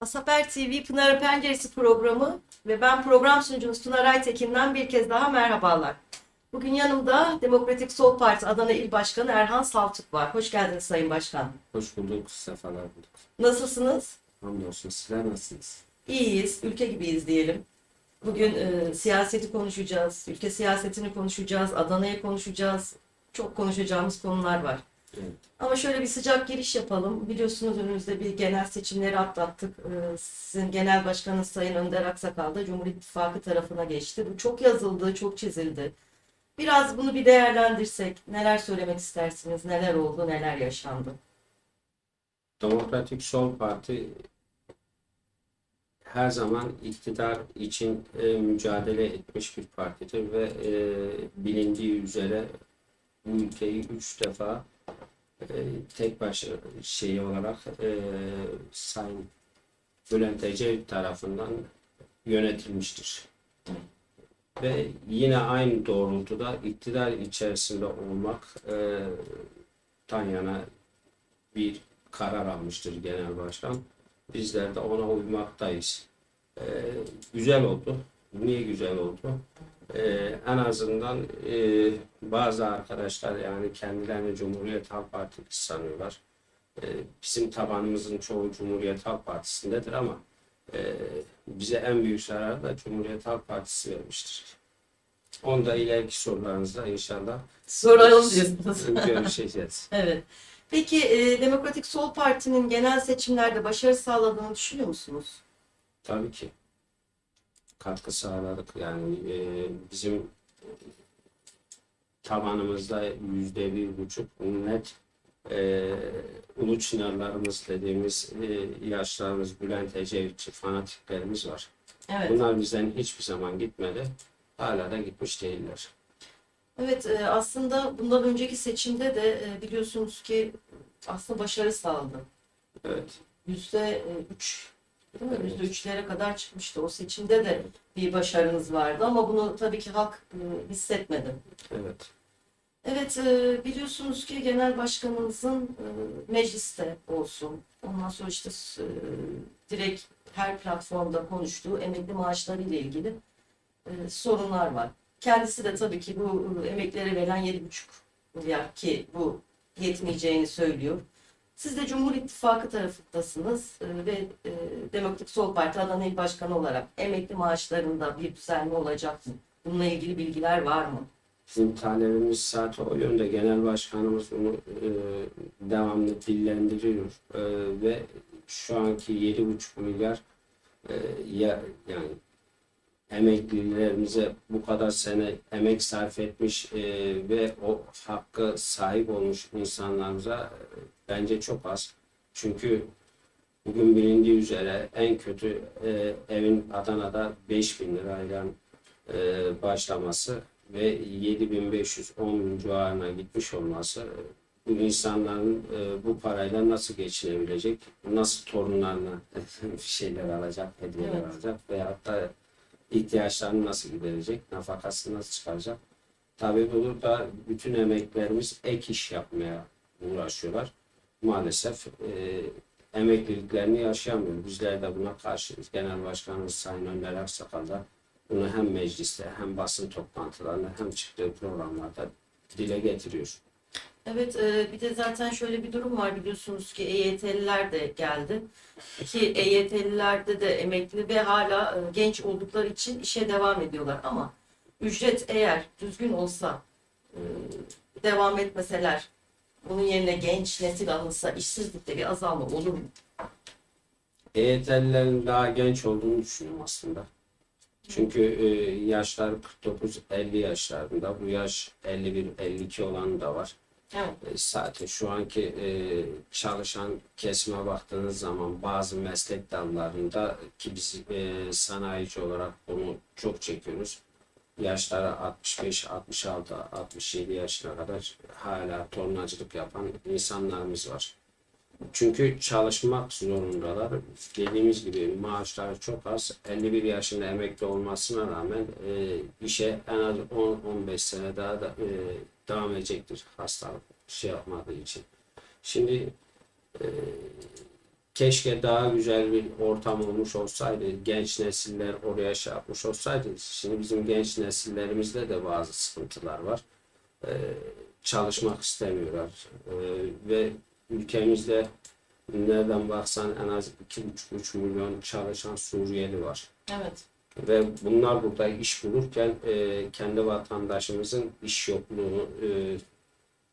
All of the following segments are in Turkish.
Hasaper TV Pınar Penceresi programı ve ben program sunucunuz Pınar Aytekin'den bir kez daha merhabalar. Bugün yanımda Demokratik Sol Parti Adana İl Başkanı Erhan Saltuk var. Hoş geldiniz Sayın Başkan. Hoş bulduk, sefalar bulduk. Nasılsınız? Hamdolsun sizler nasılsınız? İyiyiz, ülke gibiyiz diyelim. Bugün e, siyaseti konuşacağız, ülke siyasetini konuşacağız, Adana'yı konuşacağız. Çok konuşacağımız konular var. Evet. Ama şöyle bir sıcak giriş yapalım. Biliyorsunuz önümüzde bir genel seçimleri atlattık. Ee, Sizin genel başkanınız Sayın Önder Aksakal da Cumhur İttifakı tarafına geçti. Bu çok yazıldı, çok çizildi. Biraz bunu bir değerlendirsek, neler söylemek istersiniz, neler oldu, neler yaşandı? Demokratik Sol Parti her zaman iktidar için e, mücadele etmiş bir partidir ve e, bilindiği üzere bu ülkeyi üç defa e, tek baş şeyi olarak e, Sayın Bülent Ecevit tarafından yönetilmiştir. Ve yine aynı doğrultuda iktidar içerisinde olmak e, tan bir karar almıştır genel başkan. Bizler de ona uymaktayız. Ee, güzel oldu. Niye güzel oldu? Ee, en azından e, bazı arkadaşlar yani kendilerini Cumhuriyet Halk Partisi sanıyorlar. Ee, bizim tabanımızın çoğu Cumhuriyet Halk Partisi'ndedir ama e, bize en büyük zararı da Cumhuriyet Halk Partisi vermiştir. Onu da ileriki sorularınızda inşallah diyorsunuz. görüşeceğiz. Evet. Peki e, Demokratik Sol Parti'nin genel seçimlerde başarı sağladığını düşünüyor musunuz? Tabii ki. Katkı sağladık. Yani e, bizim tabanımızda yüzde bir buçuk net e, ulu çınarlarımız dediğimiz e, yaşlarımız Bülent Ecevitçi fanatiklerimiz var. Evet. Bunlar bizden hiçbir zaman gitmedi. Hala da gitmiş değiller. Evet, e, aslında bundan önceki seçimde de e, biliyorsunuz ki aslında başarı sağladı. Evet. Yüzde e, üç, değil mi? Yüzde üçlere kadar çıkmıştı. O seçimde de bir başarınız vardı ama bunu tabii ki halk hissetmedi. Evet. Evet, biliyorsunuz ki genel başkanımızın mecliste olsun. Ondan sonra işte direkt her platformda konuştuğu emekli maaşları ile ilgili sorunlar var. Kendisi de tabii ki bu e, emeklilere verilen 7,5 milyar ki bu yetmeyeceğini söylüyor. Siz de Cumhur İttifakı tarafındasınız e, ve e, Demokratik Sol Parti Adana İl Başkanı olarak emekli maaşlarında bir düzenleme olacak mı? Bununla ilgili bilgiler var mı? Bizim talebimiz zaten o yönde. Genel başkanımız bunu e, devamlı dillendiriyor. Ve şu anki 7,5 milyar ya yani emeklilerimize bu kadar sene emek sarf etmiş e, ve o hakkı sahip olmuş insanlarımıza e, bence çok az. Çünkü bugün bilindiği üzere en kötü e, evin Adana'da 5000 lirayla e, başlaması ve 7500-10 bin civarına gitmiş olması e, bu insanların e, bu parayla nasıl geçinebilecek, nasıl torunlarına şeyler alacak, hediyeler Evet. alacak veyahut da ihtiyaçlarını nasıl giderecek, nafakasını nasıl çıkaracak. Tabii burada bütün emeklerimiz ek iş yapmaya uğraşıyorlar. Maalesef e, emekliliklerini yaşayamıyor. Bizler de buna karşıyız. Genel Başkanımız Sayın Önder Aksakal da bunu hem mecliste hem basın toplantılarında hem çıktığı programlarda dile getiriyor. Evet, e, bir de zaten şöyle bir durum var biliyorsunuz ki EYT'liler de geldi. Ki EYT'lilerde de emekli ve hala e, genç oldukları için işe devam ediyorlar. Ama ücret eğer düzgün olsa, e, devam etmeseler, bunun yerine genç nesil alınsa işsizlikte bir azalma olur mu? EYT'lilerin daha genç olduğunu düşünüyorum aslında. Çünkü e, yaşlar 49-50 yaşlarında. Bu yaş 51-52 olan da var. Evet. E, Zaten şu anki e, çalışan kesime baktığınız zaman bazı meslek dallarında ki biz e, sanayici olarak bunu çok çekiyoruz. Yaşları 65, 66, 67 yaşına kadar hala tornacılık yapan insanlarımız var. Çünkü çalışmak zorundalar. Dediğimiz gibi maaşları çok az. 51 yaşında emekli olmasına rağmen e, işe en az 10-15 sene daha da e, devam edecektir hastalık şey yapmadığı için. Şimdi e, keşke daha güzel bir ortam olmuş olsaydı, genç nesiller oraya şey yapmış olsaydı. Şimdi bizim genç nesillerimizde de bazı sıkıntılar var. E, çalışmak istemiyorlar. E, ve ülkemizde nereden baksan en az 2,5-3 milyon çalışan Suriyeli var. Evet. Ve bunlar burada iş bulurken e, kendi vatandaşımızın iş yokluğunu e,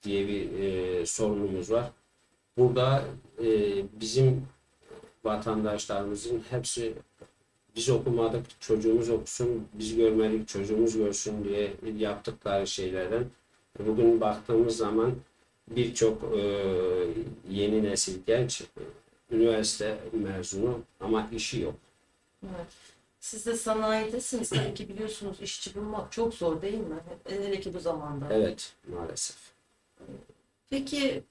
diye bir e, sorunumuz var. Burada e, bizim vatandaşlarımızın hepsi biz okumadık, çocuğumuz okusun, biz görmedik, çocuğumuz görsün diye yaptıkları şeylerden bugün baktığımız zaman birçok e, yeni nesil genç üniversite mezunu ama işi yok. Evet. Siz de sanayidesiniz. Tabii ki biliyorsunuz işçi bulmak çok zor değil mi? Hele ki bu zamanda. Evet maalesef. Peki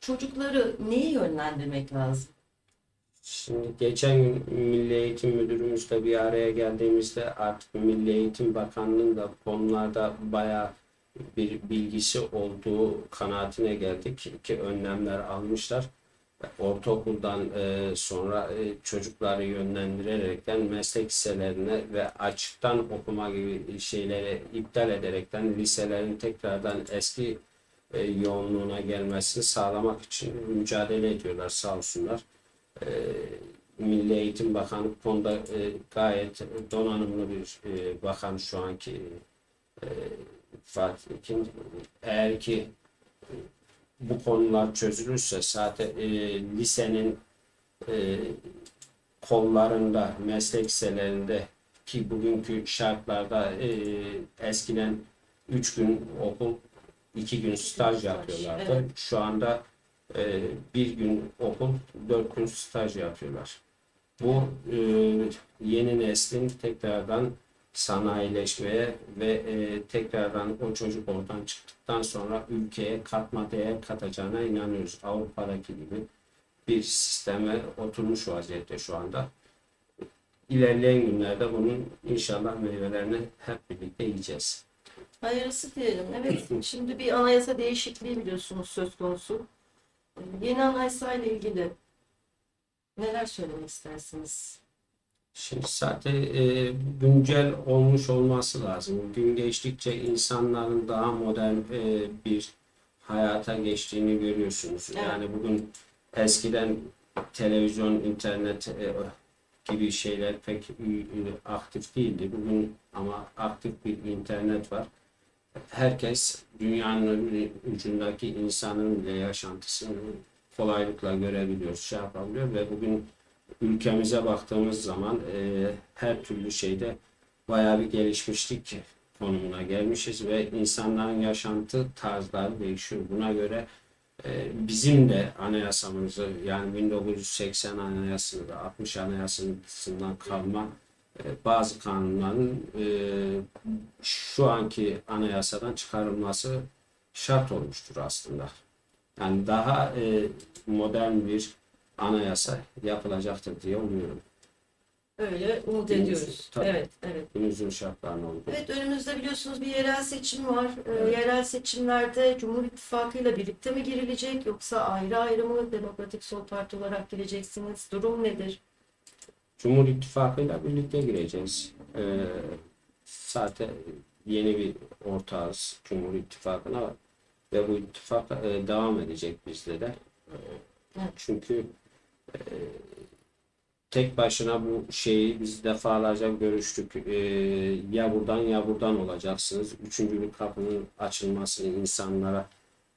çocukları neye yönlendirmek lazım? Şimdi geçen gün Milli Eğitim Müdürümüzle bir araya geldiğimizde artık Milli Eğitim Bakanlığı'nın da konularda bayağı bir bilgisi olduğu kanaatine geldik ki önlemler almışlar. Ortaokuldan e, sonra e, çocukları yönlendirerekten meslek liselerine ve açıktan okuma gibi şeyleri iptal ederekten liselerin tekrardan eski e, yoğunluğuna gelmesini sağlamak için mücadele ediyorlar sağ olsunlar. Milli Eğitim Bakanı bu konuda gayet donanımlı bir bakan şu anki e, Fatih. Eğer ki bu konular çözülürse zaten e, lisenin e, kollarında, meslek liselerinde ki bugünkü şartlarda e, eskiden 3 gün okul, 2 gün staj yapıyorlardı. Evet. Şu anda e, bir gün okul, 4 gün staj yapıyorlar. Bu e, yeni neslin tekrardan sanayileşmeye ve e, tekrardan o çocuk oradan çıktıktan sonra ülkeye katma değer katacağına inanıyoruz. Avrupa'daki gibi bir sisteme oturmuş vaziyette şu anda. İlerleyen günlerde bunun inşallah meyvelerini hep birlikte yiyeceğiz. Hayırlısı diyelim. Evet, şimdi bir anayasa değişikliği biliyorsunuz söz konusu. Ee, Yeni anayasa ile ilgili neler söylemek istersiniz? Şimdi zaten e, güncel olmuş olması lazım. Gün geçtikçe insanların daha modern e, bir hayata geçtiğini görüyorsunuz. Evet. Yani bugün eskiden televizyon, internet e, gibi şeyler pek e, aktif değildi. Bugün ama aktif bir internet var. Herkes dünyanın ucundaki insanın bile yaşantısını kolaylıkla görebiliyor, şey yapabiliyor ve bugün ülkemize baktığımız zaman e, her türlü şeyde bayağı bir gelişmişlik konumuna gelmişiz ve insanların yaşantı tarzları değişiyor. Buna göre e, bizim de anayasamızı yani 1980 anayasını 60 anayasasından kalma e, bazı kanunların e, şu anki anayasadan çıkarılması şart olmuştur aslında. Yani daha e, modern bir anayasa yapılacaktır diye umuyorum. Öyle umut Günümüz- ediyoruz. tabii. Evet, evet. Günümüzün şartlarına uygun. Evet, önümüzde biliyorsunuz bir yerel seçim var. Ee, Evet. Yerel seçimlerde Cumhur İttifakı ile birlikte mi girilecek yoksa ayrı ayrı mı Demokratik Sol Parti olarak gireceksiniz? Durum nedir? Cumhur İttifakı'yla birlikte gireceğiz. Ee, zaten yeni bir ortağız Cumhur İttifakı'na ve bu ittifak e, devam edecek bizde de. Ee, Evet. Çünkü tek başına bu şeyi biz defalarca görüştük. Ee, ya buradan ya buradan olacaksınız. Üçüncü bir kapının açılmasını insanlara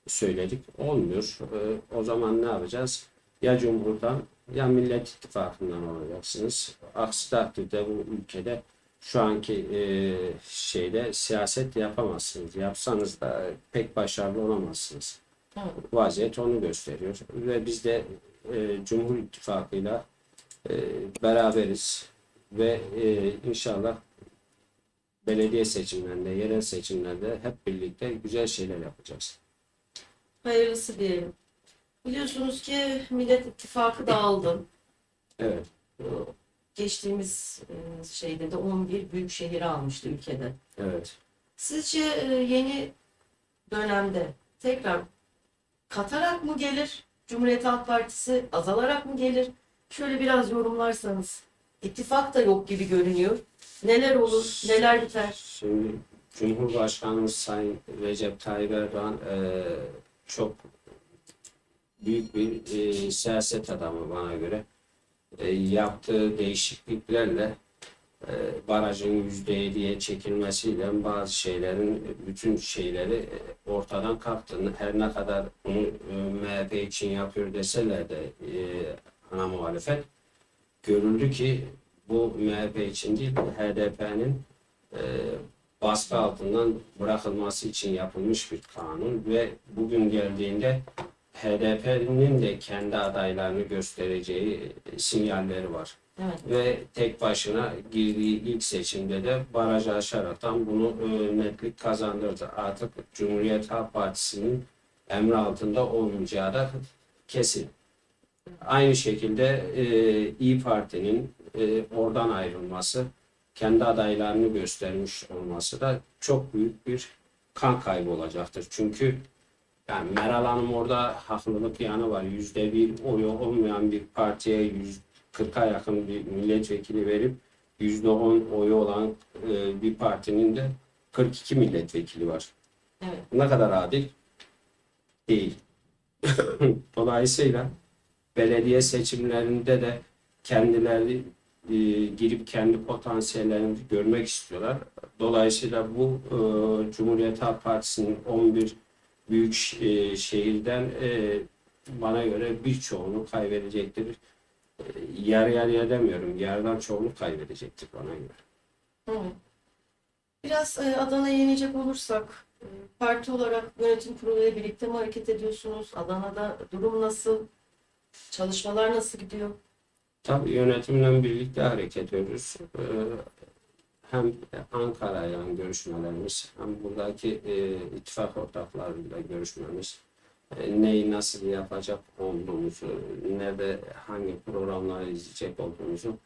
söyledik. Olmuyor. Ee, o zaman ne yapacağız? Ya Cumhur'dan ya Millet İttifakı'ndan olacaksınız. Aksi takdirde bu ülkede şu anki e, şeyde siyaset yapamazsınız. Yapsanız da pek başarılı olamazsınız. Vaziyet onu gösteriyor. Ve biz de e, Cumhur İttifakı'yla e, beraberiz. Ve e, inşallah belediye seçimlerinde, yerel seçimlerde hep birlikte güzel şeyler yapacağız. Hayırlısı diyelim. Biliyorsunuz ki Millet İttifakı dağıldı. Evet. Geçtiğimiz e, şeyde de 11 büyük şehir almıştı ülkede. Evet. Sizce e, yeni dönemde tekrar katarak mı gelir? Cumhuriyet Halk Partisi azalarak mı gelir? Şöyle biraz yorumlarsanız. İttifak da yok gibi görünüyor. Neler olur, neler biter? Şimdi Cumhurbaşkanımız Sayın Recep Tayyip Erdoğan e, çok büyük bir e, siyaset adamı bana göre. E, yaptığı değişikliklerle barajın %7'ye çekilmesiyle bazı şeylerin bütün şeyleri e, ortadan kalktı. Her ne kadar bunu e, MHP için yapıyor deseler de e, ana muhalefet görüldü ki bu MHP için değil HDP'nin e, baskı altından bırakılması için yapılmış bir kanun ve bugün geldiğinde HDP'nin de kendi adaylarını göstereceği sinyalleri var. Evet. Ve tek başına girdiği ilk seçimde de barajı aşaraktan bunu e, netlik kazandırdı. Artık Cumhuriyet Halk Partisi'nin emri altında olmayacağı da kesin. Aynı şekilde e, İyi Parti'nin e, oradan ayrılması, kendi adaylarını göstermiş olması da çok büyük bir kan kaybı olacaktır. Çünkü yani Meral Hanım orada haklılık yanı var. Yüzde bir oyu olmayan bir partiye yüz 40'a yakın bir milletvekili verip yüzde on oyu olan e, bir partinin de 42 milletvekili var. Evet. Ne kadar adil? Değil. Dolayısıyla belediye seçimlerinde de kendileri e, girip kendi potansiyellerini görmek istiyorlar. Dolayısıyla bu e, Cumhuriyet Halk Partisi'nin 11 büyük e, şehirden e, bana göre birçoğunu kaybedecektir. E, yarı yarıya demiyorum, yarıdan çoğunu kaybedecektir bana göre. Biraz e, Adana'ya inecek olursak, e, parti olarak yönetim kuruluyla birlikte mi hareket ediyorsunuz? Adana'da durum nasıl? Çalışmalar nasıl gidiyor? Tabii yönetimle birlikte hareket ediyoruz. Ee, Hem Ankara'yla görüşmelerimiz, hem buradaki e, ittifak ortaklarıyla görüşmemiz, e, neyi nasıl yapacak olduğumuzu, nerede hangi programları izleyecek olduğumuzu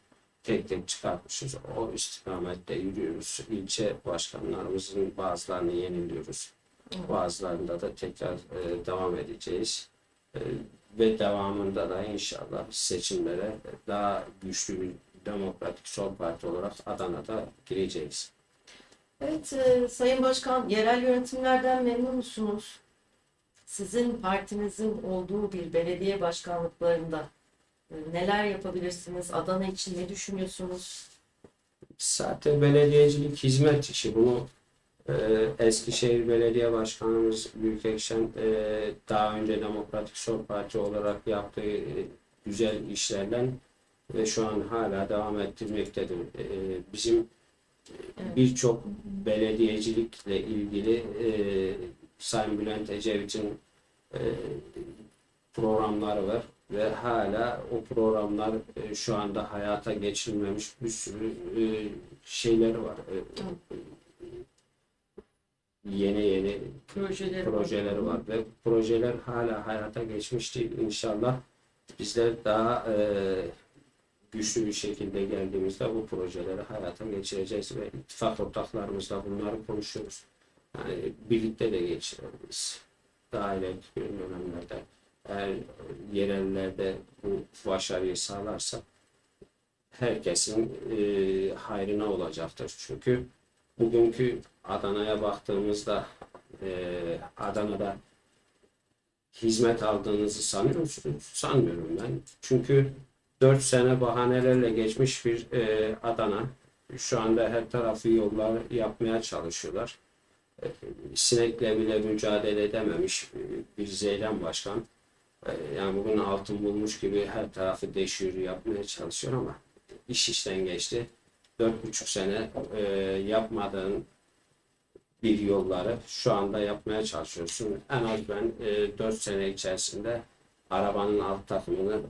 tek tek çıkartmışız. O istikamette yürüyoruz. İlçe başkanlarımızın bazılarını yeniliyoruz. Bazılarında da tekrar e, devam edeceğiz. E, ve devamında da inşallah seçimlere daha güçlü bir demokratik sol parti olarak Adana'da gireceğiz. Evet, e, Sayın Başkan, yerel yönetimlerden memnun musunuz? Sizin partinizin olduğu bir belediye başkanlıklarında e, neler yapabilirsiniz? Adana için ne düşünüyorsunuz? Zaten belediyecilik hizmet işi. Bunu e, Eskişehir Belediye Başkanımız Büyükekşen e, daha önce Demokratik Sol Parti olarak yaptığı e, güzel işlerden ve şu an hala devam ettirmektedir. E, bizim Evet. birçok belediyecilikle ilgili e, Sayın Bülent Ecevit'in e, programları var ve hala o programlar e, şu anda hayata geçirilmemiş bir sürü e, şeyleri var. E, yeni yeni Projeleri var. projeleri var ve projeler hala hayata geçmiş değil. İnşallah bizler daha e, güçlü bir şekilde geldiğimizde bu projeleri hayata geçireceğiz ve ittifak ortaklarımızla bunları konuşuyoruz. Yani birlikte de geçirebiliriz. Daha ileriki dönemlerde eğer yerellerde bu başarıyı sağlarsa herkesin e, hayrına olacaktır. Çünkü bugünkü Adana'ya baktığımızda e, Adana'da hizmet aldığınızı sanıyor musunuz? Sanmıyorum ben. Çünkü 4 sene bahanelerle geçmiş bir e, Adana. Şu anda her tarafı yollar yapmaya çalışıyorlar. Sinekle bile mücadele edememiş e, bir Zeylem Başkan. E, yani bugün altın bulmuş gibi her tarafı deşiyor yapmaya çalışıyor ama iş işten geçti. Dört buçuk sene e, yapmadığın bir yolları şu anda yapmaya çalışıyorsun. En az ben 4 sene içerisinde arabanın alt takımını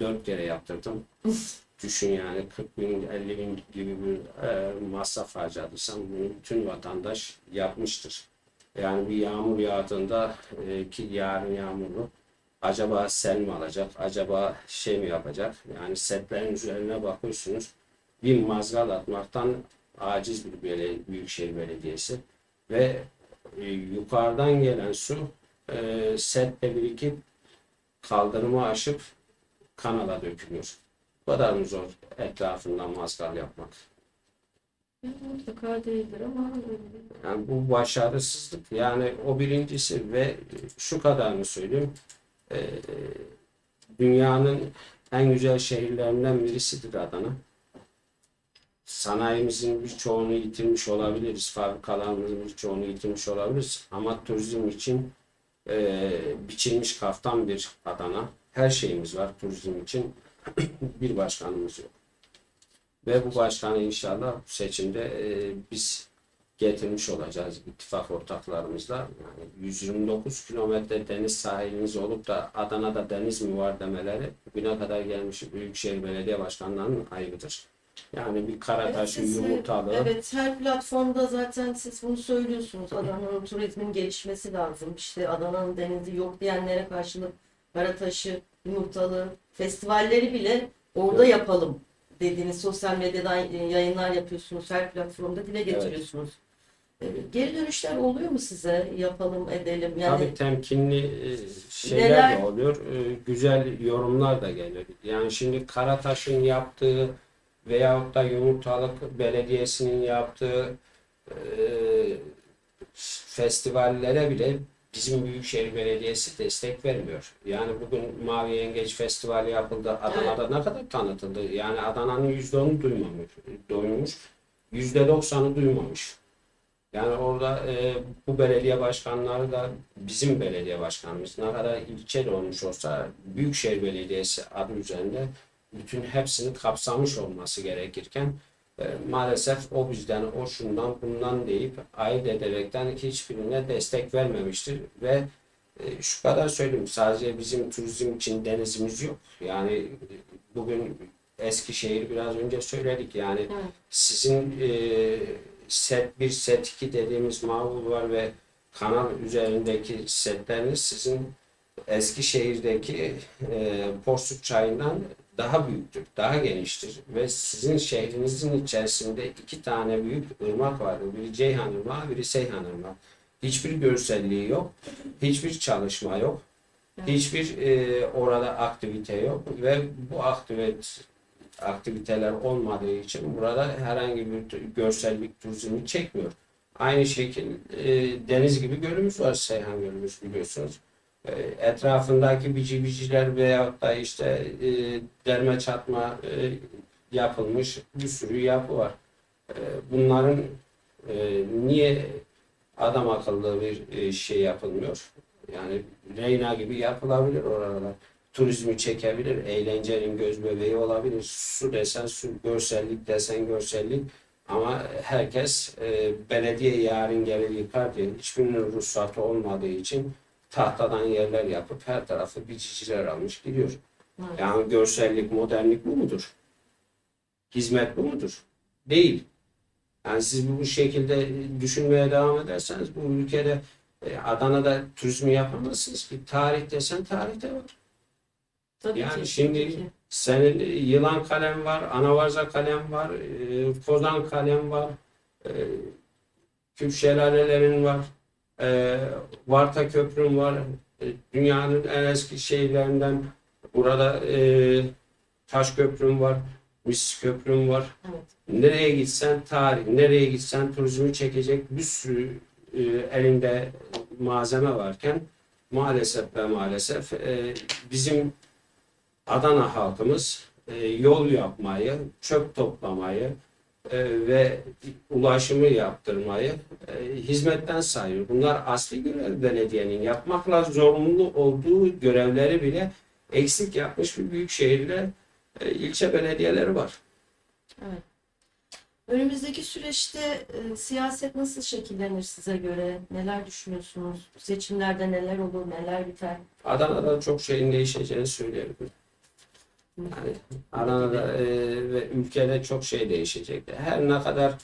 dört kere yaptırdım. Düşün yani 40 bin, 50 bin gibi bir e, masraf harcadıysam bunu bütün vatandaş yapmıştır. Yani bir yağmur yağdığında e, ki yarın yağmurlu acaba sel mi alacak, acaba şey mi yapacak? Yani setlerin üzerine bakıyorsunuz. Bir mazgal atmaktan aciz bir bele, büyükşehir belediyesi ve e, yukarıdan gelen su e, sette birikip kaldırımı aşıp kanala dökülüyor. Bu kadar mı zor etrafından mazgal yapmak? Yani mutlaka değildir ama e, Yani bu başarısızlık. Yani o birincisi ve şu kadarını söyleyeyim. Ee, dünyanın en güzel şehirlerinden birisidir Adana. Sanayimizin birçoğunu yitirmiş olabiliriz. Fabrikalarımızın birçoğunu yitirmiş olabiliriz. Ama turizm için e, biçilmiş kaftan bir Adana. Her şeyimiz var turizm için. bir başkanımız yok. Ve bu başkanı inşallah bu seçimde e, biz getirmiş olacağız ittifak ortaklarımızla. Yani 129 kilometre deniz sahiliniz olup da Adana'da deniz mi var demeleri bugüne kadar gelmiş Büyükşehir Belediye Başkanlarının ayıbıdır. Yani bir Evet, Karataş'ı siz, e, yumurtalı Evet, her platformda zaten siz bunu söylüyorsunuz. Adana'nın turizmin gelişmesi lazım. İşte Adana'nın denizi yok diyenlere karşılık Karataş'ı, Yumurtalı, festivalleri bile orada yapalım dediğiniz sosyal medyadan e, yayınlar yapıyorsunuz. Her platformda dile getiriyorsunuz. E, Geri dönüşler oluyor mu size? Yapalım, edelim. Yani Tabii temkinli e, şeyler Neler- de oluyor. E, Güzel yorumlar da geliyor. Yani şimdi Karataş'ın yaptığı veyahut da Yumurtalık Belediyesi'nin yaptığı e, festivallere bile bizim Büyükşehir Belediyesi destek vermiyor. Yani bugün Mavi Yengeç Festivali yapıldı. Adana'da ne kadar tanıtıldı? Yani Adana'nın %10'u duymamış, duymuş. %90'ı duymamış. Yani orada e, bu belediye başkanları da bizim belediye başkanımız ne kadar ilçeli olmuş olsa Büyükşehir Belediyesi adı üzerinde bütün hepsini kapsamış olması gerekirken maalesef o bizden, o şundan, bundan deyip ayırt ederekten hiçbirine destek vermemiştir ve e, şu kadar söyleyeyim sadece bizim turizm için denizimiz yok. Yani e, bugün Eskişehir biraz önce söyledik yani Evet. sizin e, set 1, set 2 dediğimiz Mağul var ve kanal üzerindeki setleriniz sizin Eskişehir'deki e, Porsuk Çayı'ndan daha büyüktür, daha geniştir ve sizin şehrinizin içerisinde iki tane büyük ırmak var. Biri Ceyhan Irmağı, biri Seyhan Irmağı. Hiçbir görselliği yok, hiçbir çalışma yok, hiçbir e, orada aktivite yok ve bu aktivite aktiviteler olmadığı için burada herhangi bir görsellik turizmi çekmiyor. Aynı şekil e, deniz gibi gölümüz var Seyhan Gölümüz biliyorsunuz. E, etrafındaki bici biciler veyahut da işte e, derme çatma e, yapılmış bir sürü yapı var. E, bunların e, niye adam akıllı bir e, şey yapılmıyor? Yani Reyna gibi yapılabilir oralar turizmi çekebilir, eğlencenin göz bebeği olabilir. Su desen su, görsellik desen görsellik. Ama herkes e, belediye yarın gelir yıkar diye hiçbirinin ruhsatı olmadığı için tahtadan yerler yapıp her tarafı biçiciler almış gidiyor. Evet. Yani görsellik, modernlik bu mudur? Hizmet bu mudur? Değil. Yani siz bu şekilde düşünmeye devam ederseniz bu ülkede e, Adana'da turizmi yapamazsınız ki. Tarih desen tarihte var. tabii Yani ki, şimdi- ki. Senin e, yılan kalem var, anavarza kalem var, e, kozan kalem var, e, küp şelalelerin var, e, Varta Köprün var, e, dünyanın en eski şehirlerinden burada e, Taş Köprün var, Mis Köprün var. Evet. Nereye gitsen tarih, nereye gitsen turizmi çekecek bir sürü e, elinde malzeme varken maalesef ve maalesef e, bizim Adana halkımız e, yol yapmayı, çöp toplamayı ve ulaşımı yaptırmayı e, hizmetten sayıyor. Bunlar asli görev belediyenin yapmakla zorunlu olduğu görevleri bile eksik yapmış bir büyük şehirle e, ilçe belediyeleri var. Önümüzdeki süreçte e, siyaset nasıl şekillenir size göre? Neler düşünüyorsunuz? Seçimlerde neler olur, neler biter? Adana'da çok şeyin değişeceğini söyleyebilirim. Yani Adana'da e, ve ülkede çok şey değişecek. Her ne kadar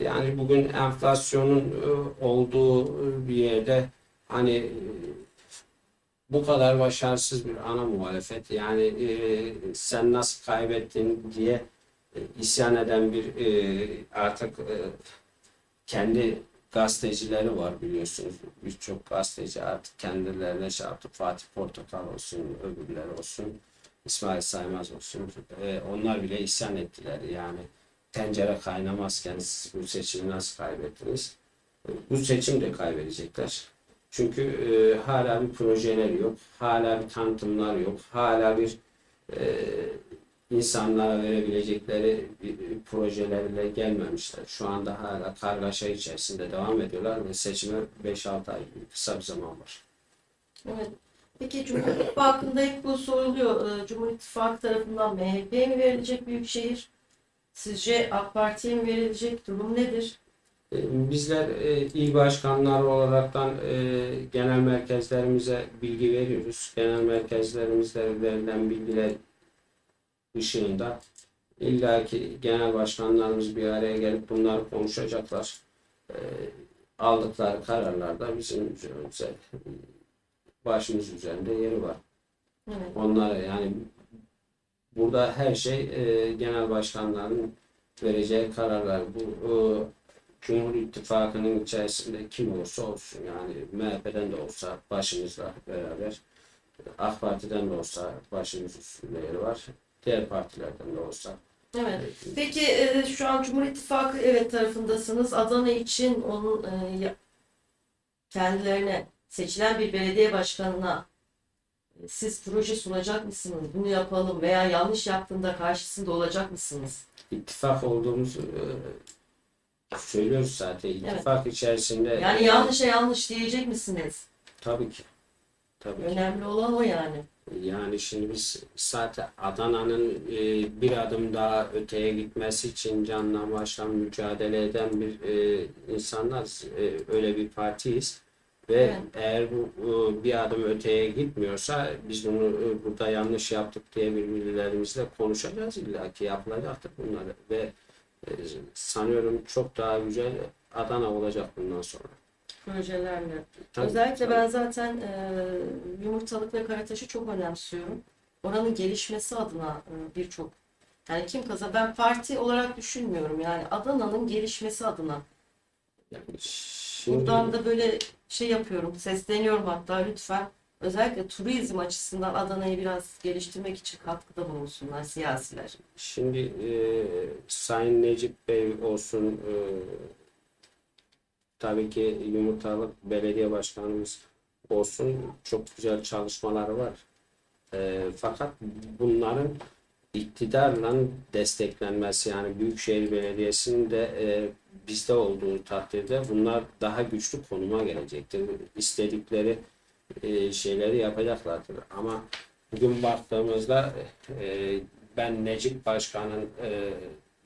yani bugün enflasyonun e, olduğu bir yerde hani e, bu kadar başarısız bir ana muhalefet yani e, sen nasıl kaybettin diye e, isyan eden bir e, artık e, kendi gazetecileri var biliyorsunuz. Birçok gazeteci artık kendilerine şey yaptı. Fatih Portakal olsun, öbürleri olsun, İsmail Saymaz olsun. E, onlar bile isyan ettiler. Yani tencere kaynamazken siz bu seçimi nasıl kaybettiniz? Bu seçim de kaybedecekler. Çünkü e, hala bir projeleri yok, hala bir tanıtımlar yok, hala bir e, insanlara verebilecekleri bir, projelerle gelmemişler. Şu anda hala kargaşa içerisinde devam ediyorlar ve seçime 5-6 ay kısa bir zaman var. Evet. Peki Cumhur İttifakı'nda hep bu soruluyor. Ee, Cumhur İttifakı tarafından MHP'ye mi verilecek Büyükşehir? Sizce AK Parti'ye mi verilecek? Durum nedir? E, Bizler e, il başkanları olaraktan e, genel merkezlerimize bilgi veriyoruz. Genel merkezlerimizde verilen bilgiler ışığında illaki genel başkanlarımız bir araya gelip bunları konuşacaklar. E, aldıkları kararlarda bizim üzerimize başımız üzerinde yeri var. Evet. Onlar yani burada her şey e, genel başkanların vereceği kararlar. Bu e, Cumhur İttifakı'nın içerisinde kim olursa olsun yani MHP'den de olsa başımızla beraber AK Parti'den de olsa başımız üstünde yeri var. Diğer partilerden de olsa. Evet. Peki e, şu an Cumhur İttifakı evet tarafındasınız. Adana için onun e, kendilerine seçilen bir belediye başkanına e, siz proje sunacak mısınız? Bunu yapalım veya yanlış yaptığında karşısında olacak mısınız? İttifak olduğumuzu e, söylüyoruz zaten. İttifak içerisinde Yani yanlışa yanlış diyecek misiniz? tabii ki. Tabii ki. Önemli olan o yani. Yani şimdi biz zaten Adana'nın e, bir adım daha öteye gitmesi için canla başla mücadele eden bir e, insanlarız. E, öyle bir partiyiz. Ve Evet. eğer bu e, bir adım öteye gitmiyorsa biz bunu e, burada yanlış yaptık diye birbirlerimizle konuşacağız. İlla ki yapılacaktır bunlar. Ve e, sanıyorum çok daha güzel Adana olacak bundan sonra. projelerle. Tabii, Özellikle tabii. ben zaten e, yumurtalık ve karataşı çok önemsiyorum. Oranın gelişmesi adına e, birçok yani kim kazan ben parti olarak düşünmüyorum yani Adana'nın gelişmesi adına. Yani şimdi- Buradan da böyle şey yapıyorum, sesleniyorum hatta lütfen özellikle turizm açısından Adana'yı biraz geliştirmek için katkıda bulunsunlar siyasiler. Şimdi e, Sayın Necip Bey olsun, e, tabii ki Yumurtalık Belediye Başkanımız olsun çok güzel çalışmaları var. E, fakat bunların iktidarla desteklenmesi yani Büyükşehir Belediyesi'nin de e, bizde olduğu takdirde bunlar daha güçlü konuma gelecektir. İstedikleri e, şeyleri yapacaklardır. Ama bugün baktığımızda e, ben Necip Başkan'ın e,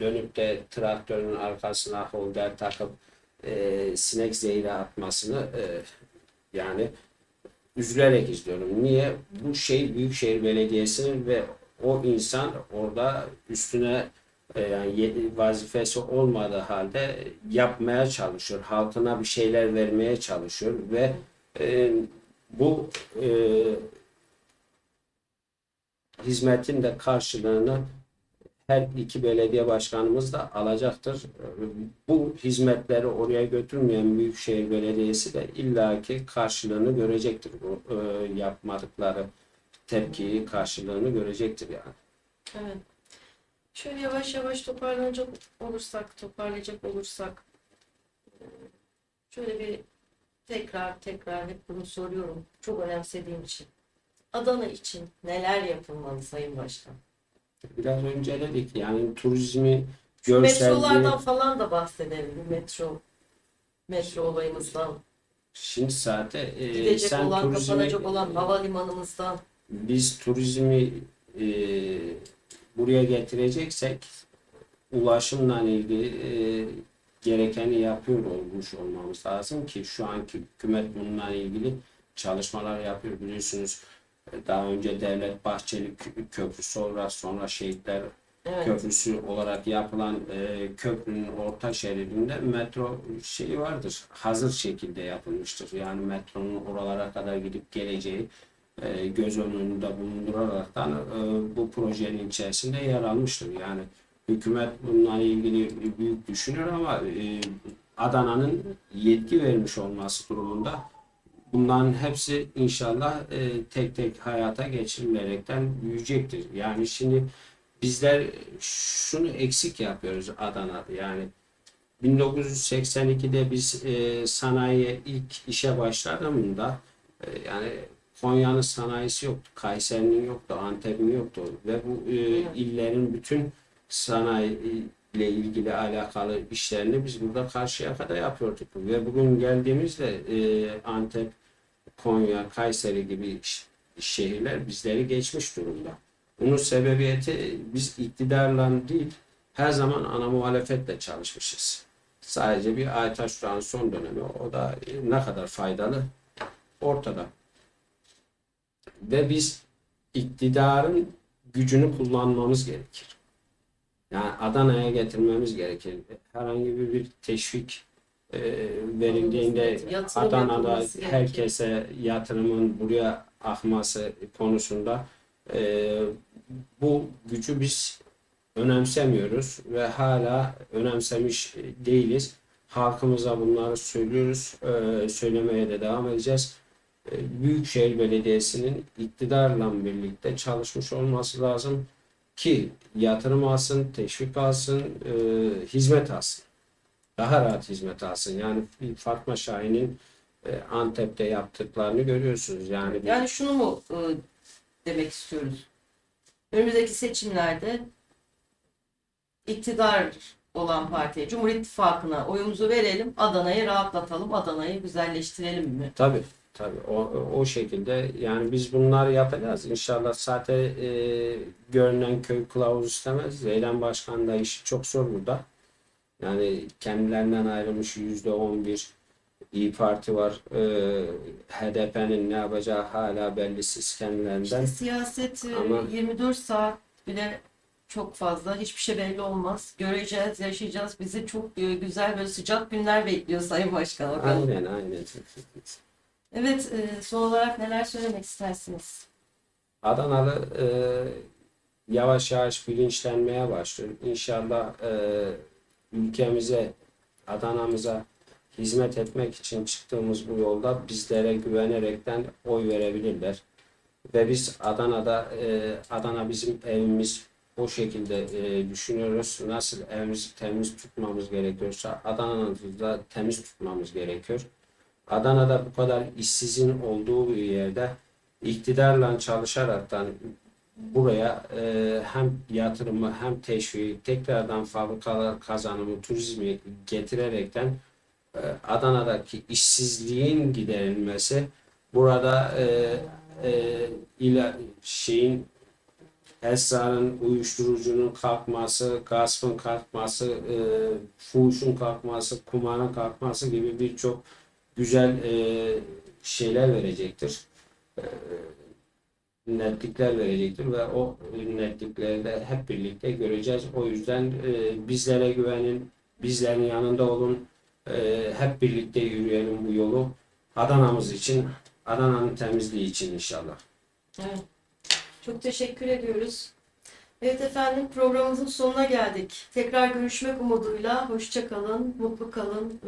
dönüp de traktörün arkasına holder takıp sinek zehri atmasını yani üzülerek izliyorum. Niye? Bu şey Büyükşehir Belediyesi'nin ve o insan orada üstüne yani ye- vazifesi olmadığı halde yapmaya çalışıyor. Halkına bir şeyler vermeye çalışıyor ve e, bu e, hizmetin de karşılığını her iki belediye başkanımız da alacaktır. Bu hizmetleri oraya götürmeyen Büyükşehir Belediyesi de illaki karşılığını görecektir. Bu e, yapmadıkları tepkiyi karşılığını görecektir yani. Evet. Şöyle yavaş yavaş toparlanacak olursak, toparlayacak olursak eee, şöyle bir tekrar tekrar hep bunu soruyorum. Çok önemsediğim için. Adana için neler yapılmalı Sayın Başkan? Biraz önce dedik yani turizmi görselliği metrolardan falan da bahsedelim. Metro metro olayımızdan. şimdi zaten e, Gidecek sen olan, turizmi kapanacak olan havalimanımızdan. biz turizmi e, buraya getireceksek ulaşımla ilgili e, gerekeni yapıyor olmuş olmamız lazım ki şu anki hükümet bununla ilgili çalışmalar yapıyor biliyorsunuz. E, Daha önce Devlet Bahçeli Kö- Köprüsü olarak sonra Şehitler Evet. Köprüsü olarak yapılan e, köprünün orta şeridinde metro şeyi vardır. Hazır şekilde yapılmıştır. Yani metronun oralara kadar gidip geleceği e, göz önünde bulunduraraktan e, bu projenin içerisinde yer almıştır. Yani hükümet bununla ilgili büyük düşünür ama e, Adana'nın yetki vermiş olması durumunda bunların hepsi inşallah e, tek tek hayata geçirilerekten büyüyecektir. Yani şimdi bizler şunu eksik yapıyoruz Adana'da. Yani 1982'de biz e, sanayiye ilk işe başladığımda e, yani Konya'nın sanayisi yoktu, Kayseri'nin yoktu, Antep'in yoktu ve bu e, illerin bütün sanayi ile ilgili alakalı işlerini biz burada Karşıyaka'da yapıyorduk ve bugün geldiğimizde e, Antep, Konya, Kayseri gibi şehirler bizleri geçmiş durumda. Bunun sebebiyeti biz iktidarla değil her zaman ana muhalefetle çalışmışız. Sadece bir Aytaş Duran son dönemi o da e, ne kadar faydalı ortada. Ve biz iktidarın gücünü kullanmamız gerekir. Yani Adana'ya getirmemiz gerekir. Herhangi bir, bir teşvik e, verildiğinde Yatırım Adana'da yapılması gerekir. herkese yatırımın buraya akması konusunda e, bu gücü biz önemsemiyoruz ve hala önemsemiş değiliz. Halkımıza bunları söylüyoruz, e, söylemeye de devam edeceğiz. E, Büyükşehir Belediyesi'nin iktidarla birlikte çalışmış olması lazım ki yatırım alsın, teşvik alsın, e, hizmet alsın. Daha rahat hizmet alsın. Yani Fatma Şahin'in e, Antep'te yaptıklarını görüyorsunuz. Yani, Yani şunu mu e, demek istiyoruz? Önümüzdeki seçimlerde iktidar olan partiye, Cumhur İttifakı'na oyumuzu verelim, Adana'yı rahatlatalım, Adana'yı güzelleştirelim mi? Tabii tabii o, o şekilde yani biz bunları yapacağız inşallah zaten e, görünen köy kılavuz istemez. Zeydan Başkan da işi çok zor burada. Yani kendilerinden ayrılmış yüzde on bir İyi Parti var. E, HDP'nin ne yapacağı hala bellisiz kendilerinden. İşte siyaset e, Ama- 24 saat bile çok fazla. Hiçbir şey belli olmaz. Göreceğiz, yaşayacağız. Bizi çok e, güzel böyle sıcak günler bekliyor Sayın Başkan. Aynen aynen. Evet, e, son olarak neler söylemek istersiniz? Adanalı e, yavaş yavaş bilinçlenmeye başlıyor. İnşallah e, ülkemize, Adana'mıza hizmet etmek için çıktığımız bu yolda bizlere güvenerekten oy verebilirler. Ve biz Adana'da, e, Adana bizim evimiz o şekilde e, düşünüyoruz. Nasıl evimizi temiz tutmamız gerekiyorsa Adana'mızı da temiz tutmamız gerekiyor. Adana'da bu kadar işsizin olduğu bir yerde iktidarla çalışaraktan buraya e, hem yatırımı hem teşvik tekrardan fabrikalar kazanımı turizmi getirerekten e, Adana'daki işsizliğin giderilmesi burada e, e, ila şeyin esrarın uyuşturucunun kalkması, gaspın kalkması, e, fuhuşun kalkması, kumarın kalkması gibi birçok güzel e, şeyler verecektir. E, netlikler verecektir ve o netlikleri de hep birlikte göreceğiz. O yüzden e, bizlere güvenin, bizlerin yanında olun, e, hep birlikte yürüyelim bu yolu. Adana'mız için, Adana'nın temizliği için inşallah. Evet. Çok teşekkür ediyoruz. Evet efendim programımızın sonuna geldik. Tekrar görüşmek umuduyla. Hoşça kalın, mutlu kalın